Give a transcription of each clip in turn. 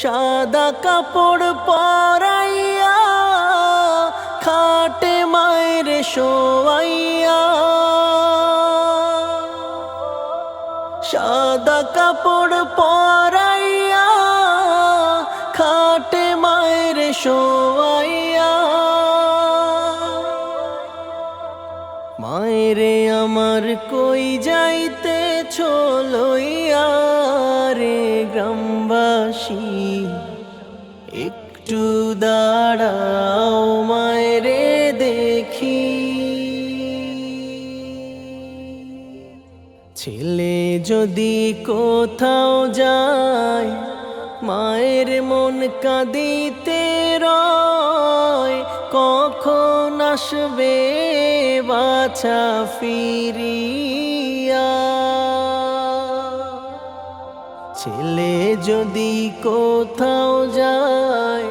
সাদা কাপড় পরাইয়া খাটে মায়ের শোয়াইয়া। সাদা কাপড় পরাইয়া খাটে মায়ের শোয়াইয়া আমার কই যাইতে ছলইয়া রে গ্রামবাসী? একটু দাঁড়াও মায়েরে দেখি। ছেলে যদি কোথাও যায়, মায়ের মন কাঁদিতে রয় কখন আসবে বাছা ফিরিয়া? ছেলে যদি কোথাও যায়,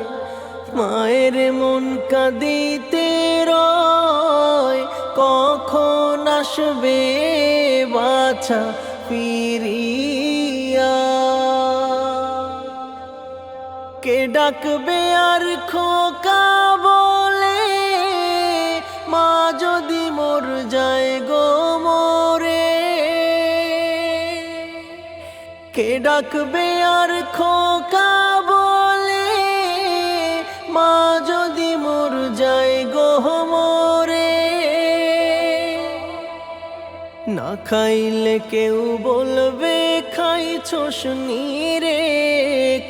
মায়ের মন কাঁদিতে রয়, কখন আসবে বাছা ফিরিয়া? কে ডাকবে আর খোকা মোর যায় গো মোরে। কে ডাকবে আর খোকা বলে? মা যদি মোর যায় গো মোরে। না খাইলে কেউ বলবে, খাইছস রে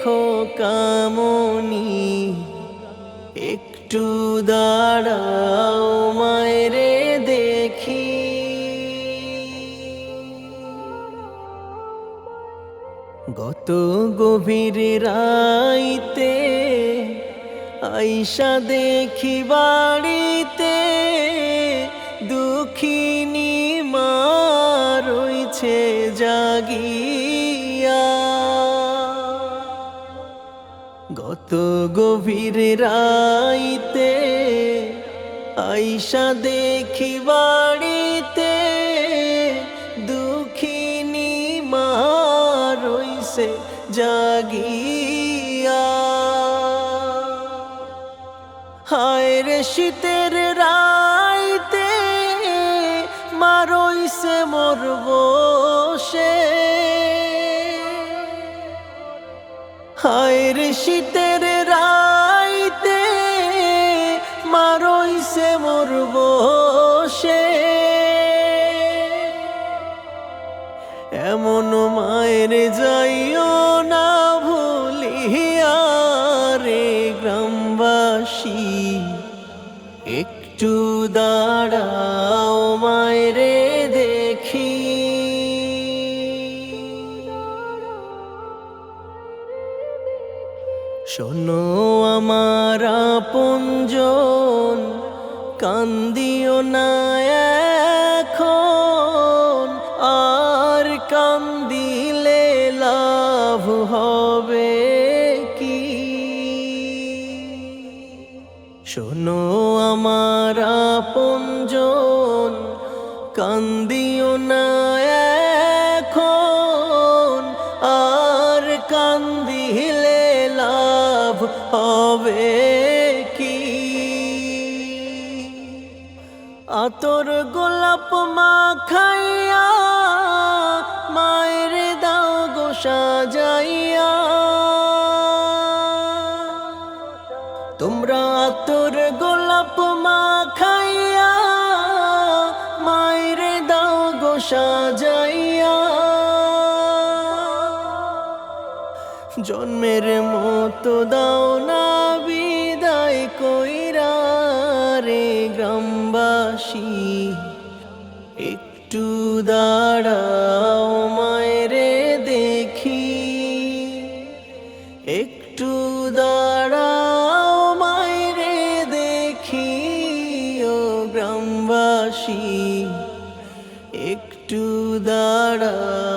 খোকামনি একটু দাঁড়াও গত গভীর রাইতে আইসা দেখি বাড়িতে, দুঃখিনী মা রইছে জাগিয়া। গত গভীর রাইতে আইসা দেখি বাড়িতে রইছে জাগিয়া হায় রে শীতের রাইতে মারইছে মোর বসে হায় রে শীতের রাইতে মারইছে মোর বসে একটু দাঁড়াও মায়েরে দেখি। শোনো আমার আপনজন কান্দিও না এখন আর কান্দিলে লাভ হবে। শোনো আমার আপনজন কান্দিও না এখন। আর কান্দিলে লাভ হবে কি? আতর গোলাপ মা খাইয়া মায়ের দাও গো সাজাইয়া তোমরা তোর গোলাপ মা খাইয়া মায়ের দাও গো সাজাইয়া। জন্মের মতো দাও না বিদায় কইরা রে গ্রামবাসী। একটু দাঁড়াও মায়রে দেখি। একটু দাঁড়াও গ্রামবাসী একটু দাঁড়াও